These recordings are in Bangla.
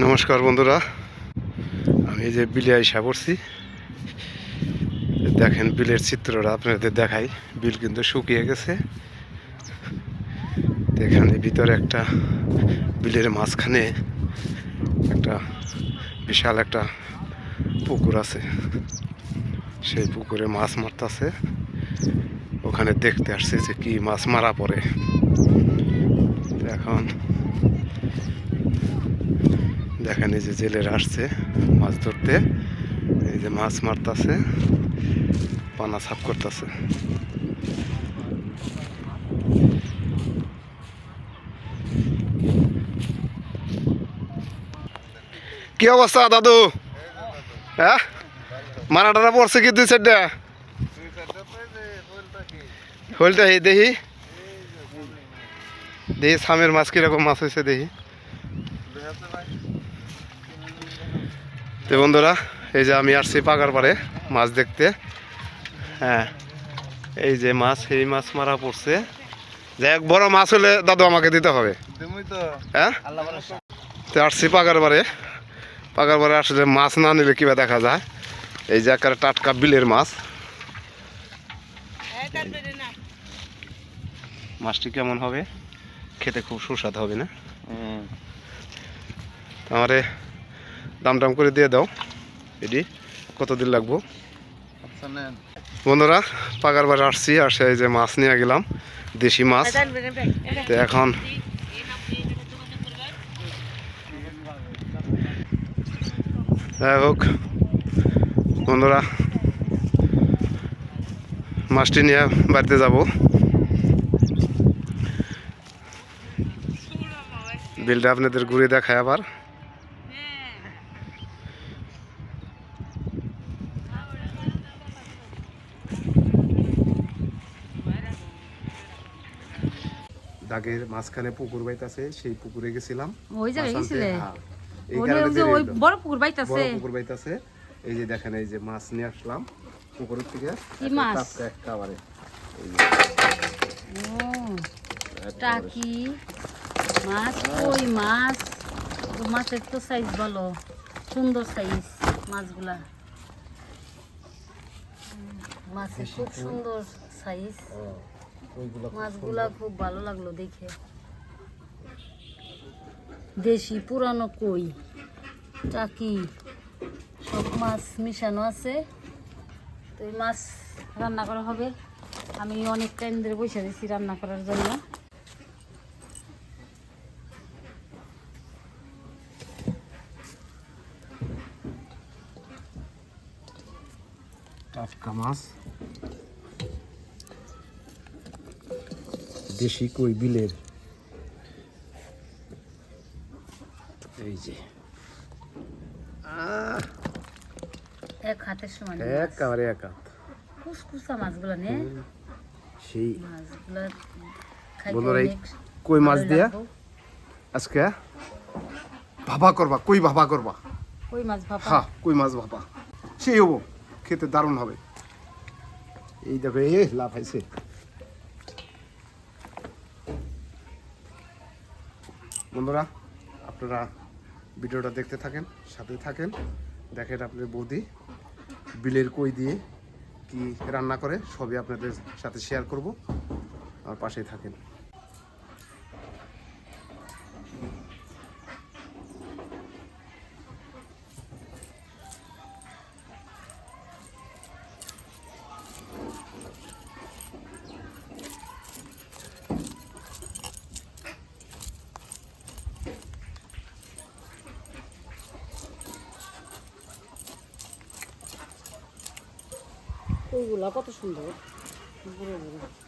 নমস্কার বন্ধুরা। আমি যে বিলে আইসা পড়ছি। দেখেন বিলের চিত্রটা আপনাদের দেখাই। বিল কিন্তু শুকিয়ে গেছে। এখানে ভিতরে একটা বিলের মাঝখানে একটা বিশাল একটা পুকুর আছে। সেই পুকুরে মাছ মারতাছে। ওখানে দেখতে আসছে যে কি মাছ মারা পড়ে। তো এখন যে জেলেরা আসছে মাছ ধরতে, এই যে মাছ মারতাছে, পানা সাফ করতেছে। কি অবস্থা দাদু? হ্যাঁ? মারাটারা পড়ছে কি দুই চারটা? হলটা এই দেখি। দেখি, সামের মাছ কীরকম মাছ হয়েছে দেখি। তো বন্ধুরা এই যে আমি আসছি পাকার পারে মাছ দেখতে। হ্যাঁ এই যে মাছ এই মাছ মারা পড়ছে। যে এক বড় মাছ হলে দাদু আমাকে দিতে হবে। তো। হ্যাঁ? তো আসছি পাকার বারে পাকার বারে আসলে মাছ না নিলে কীভাবে দেখা যায়? এই যে একেবারে টাটকা বিলের মাছ। মাছটি কেমন হবে? খেতে খুব সুস্বাদ হবে না? আমারে দাম টাম করে দিয়ে দাও। এটি কতদিন লাগবো? আচ্ছা বন্ধুরা পাকার বারে আসছি আর এই যে মাছ নিয়ে গেলাম দেশি মাছ। তো এখন যাই হোক বন্ধুরা মাছটি নিয়ে বাড়িতে যাব। বিলটা আপনাদের ঘুরে দেখায় আবার। দাগের মাঝখানে পুকুর বাইতাছে সেই পুকুরে গেছিলাম। ওই জায়গায় মাছ গেছিলে? হ্যাঁ। এই কারণে যে ওই বড় পুকুর বাইতাছে? বড় পুকুর বাইতাছে। এই যে দেখেন এই যে মাছ নিয়ে আসলাম পুকুরের থেকে। কি মাছ? টাটকা একেবারে। ও টাকি মাছ? কই মাছ? তো মাছের তো সাইজ ভালো সুন্দর সাইজ মাছগুলা। মাছের খুব সুন্দর সাইজ ওইগুলো মাছগুলা খুব ভালো লাগল দেখে। দেশি পুরানো কই? টাকি সব মাছ মিশানো আছে। তো এই মাছ রান্না করা হবে। আমি অনেক টাইম ধরে বসে দিয়েছি রান্না করার জন্য। টাটকা মাছ। দেশি কই বিলের? এই যে। এক হাতের সমান একেবারে এক হাত কুসকুসা মাছগুলো নে। সেই মাছগুলো বন্ধুরা, এই কই মাছ দিয়া? আজকে? ভাবা করবা কই ভাবা করবা? কই মাছ ভাপা? হ্যাঁ কই মাছ ভাপা? সেই হব খেতে দারুণ হবে। এই দেখো লাভ হয়েছে বন্ধুরা, আপনারা ভিডিওটা দেখতে থাকেন, সাথে থাকেন। দেখেন আপনার বৌদি বিলের কই দিয়ে কি রান্না করে, সবই আপনাদের সাথে শেয়ার করব। আর পাশেই থাকেন। কইগুলা কত সুন্দর বুড়ো বুড়ো পঙ্কজ কি দোকানে গেছে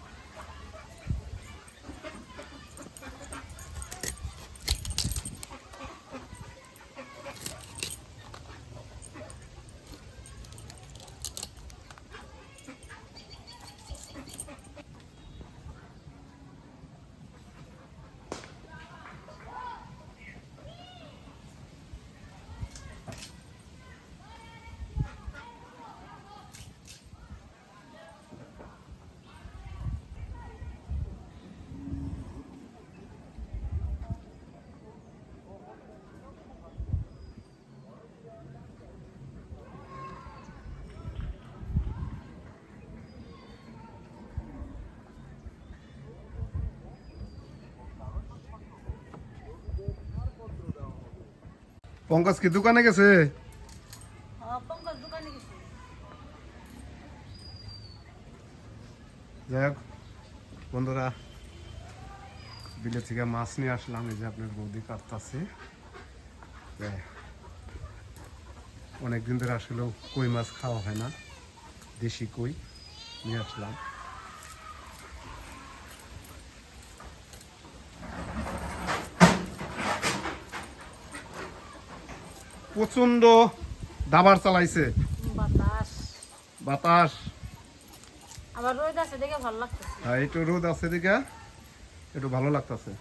পঙ্কজ কি দোকানে গেছে? যাই হোক বন্ধুরা বিলে থেকে মাছ নিয়ে আসলাম এই যে আপনার বৌদি কাটতাছে। অনেকদিন ধরে আসলেও কই মাছ খাওয়া হয় না দেশি কই নিয়ে আসলাম। প্রচণ্ড দাবার চালাইছে। বাতাস। বাতাস। আবার রোদ আছে দেখে ভালো লাগতেছে। হ্যাঁ একটু রোদ আছে দেখে একটু ভালো লাগতেছে।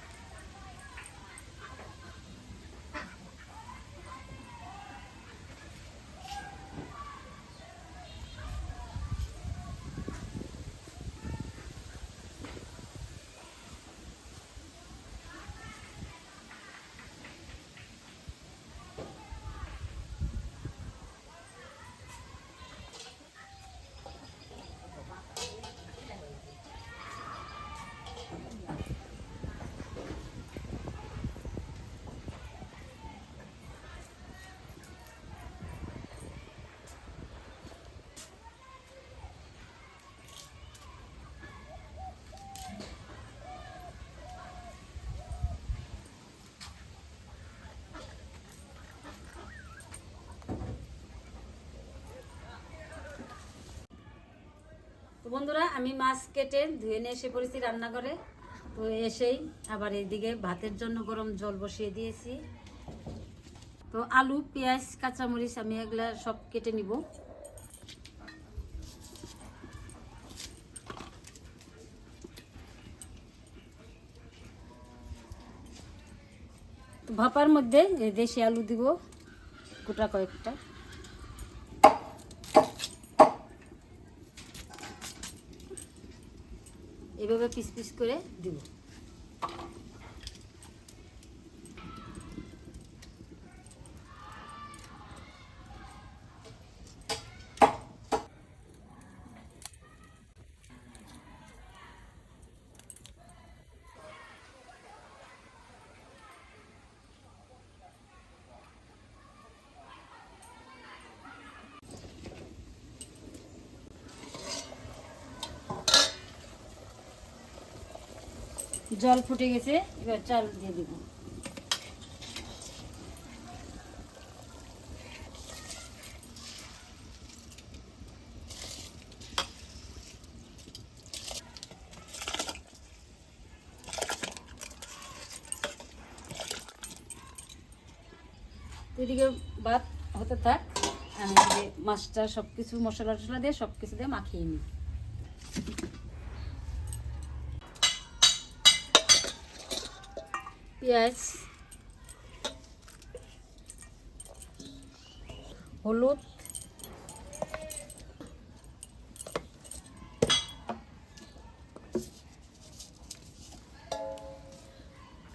বন্ধুরা, আমি মাছ কেটে ধুয়ে নিয়ে এসে পড়েছি রান্নাঘরে। তো এসেই আবার এদিকে ভাতের জন্য গরম জল বসিয়ে দিয়েছি। তো আলু, পেঁয়াজ, কাঁচামরিচ আমি এগুলা সব কেটে নিব। ভাপার মধ্যে দেশি আলু দিব, গোটা কয়েকটা। এভাবে পিস পিস করে দিব। জল ফুটে গেছে, এবার চাল দিয়ে দেব। এদিকে ভাত হতে থাক আমি মাছটা সব কিছু মশলা টশলা দিয়ে সব কিছু দিয়ে মাখিয়ে নিই। পেঁয়াজ হলুদ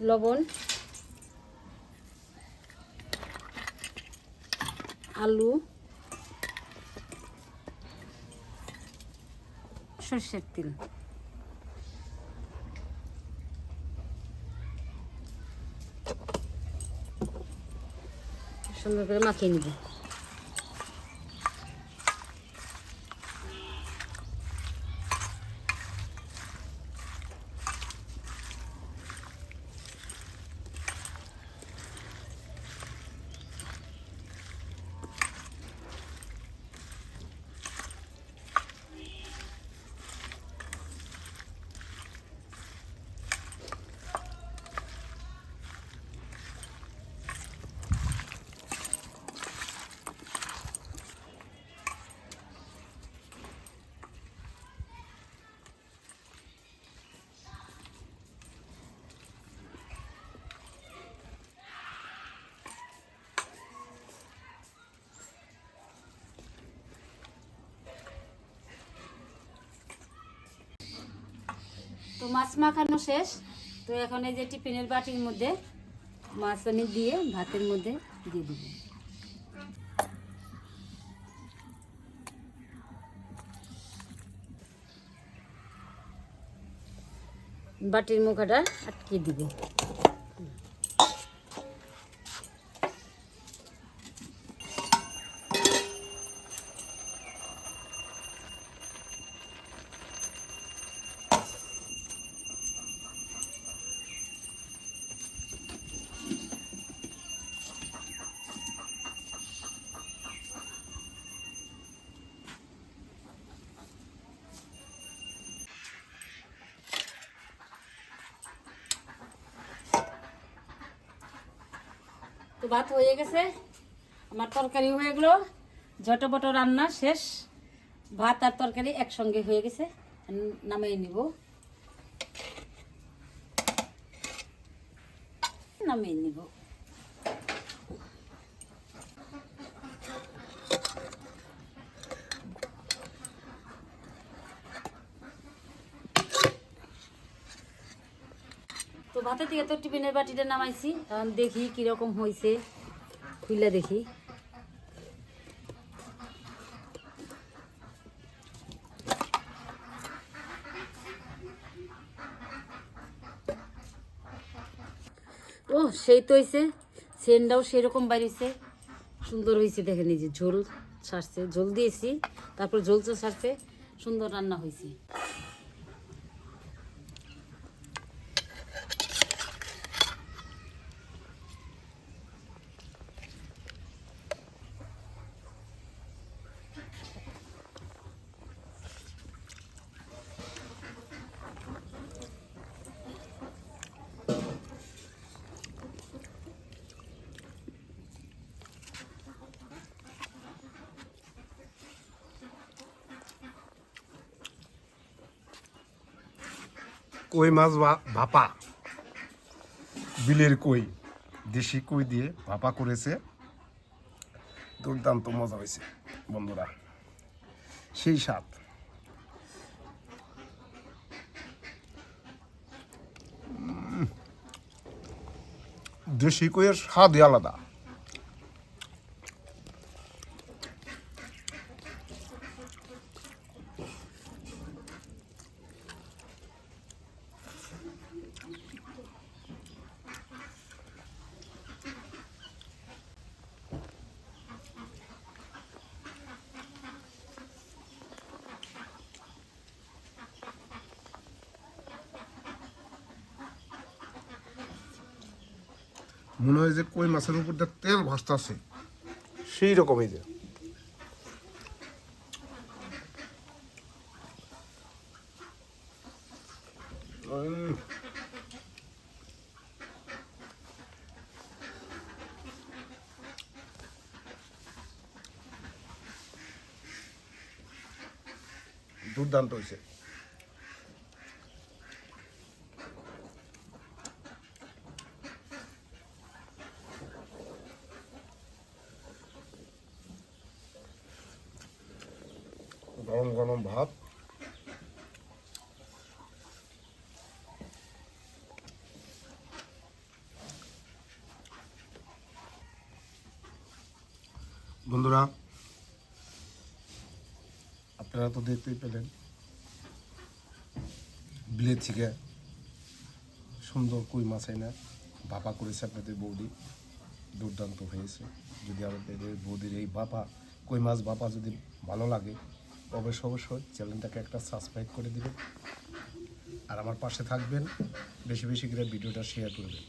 লবণ আলু সর্ষের তেল। সুন্দর করে মাখিয়ে নিব। মাছ মাখানো শেষ। তো এখন এই যে টিফিনের বাটির মধ্যে মাছ আমি দিয়ে ভাতের মধ্যে দিয়ে দিব। বাটির মুখাটা আটকে দিব। ভাত হয়ে গেছে। আমার তরকারি হয়ে গেলো। ঝটপট রান্না শেষ। ভাত আর তরকারি একসঙ্গে হয়ে গেছে। নামাই নিব। নামিয়ে নিব। ভাতের থেকে তো টিফিনের বাটিটা নামাইছি। এখন দেখি কীরকম হয়েছে খুলে দেখি। ও, সেই তো হয়েছে সেন্ডাও সেরকম বাড়িছে সুন্দর হয়েছে দেখে নিজে ঝোল ছাড়ছে। ঝোল দিয়েছি, তারপর ঝোল ছাড়ছে। সুন্দর রান্না হয়েছে কই মাছ ভাপা? বিলের কই, দেশি কই দিয়ে ভাপা করেছে। দুর্দান্ত মজা হয়েছে, বন্ধুরা। সেই স্বাদ। দেশি কইয়ের স্বাদই আলাদা। মনে হয় যে কই মাছের উপর দিয়ে তেল ভাসতেছে। সেই রকমই যে। দুর্দান্ত হয়েছে গরম গরম ভাত বন্ধুরা, আপনারা তো দেখতেই পেলেন বিলের থেকে সুন্দর কই মাছ এনে ভাপা করেছে আপনাদের বৌদি, দুর্দান্ত হয়েছে। যদি আমাদের বৌদির এই বাপা, কই মাছ বাপা যদি ভালো লাগে অবশ্যই অবশ্যই চ্যানেলটাকে একটা সাবস্ক্রাইব করে দেবেন। আর আমার পাশে থাকবেন, বেশি বেশি করে ভিডিওটা শেয়ার করবেন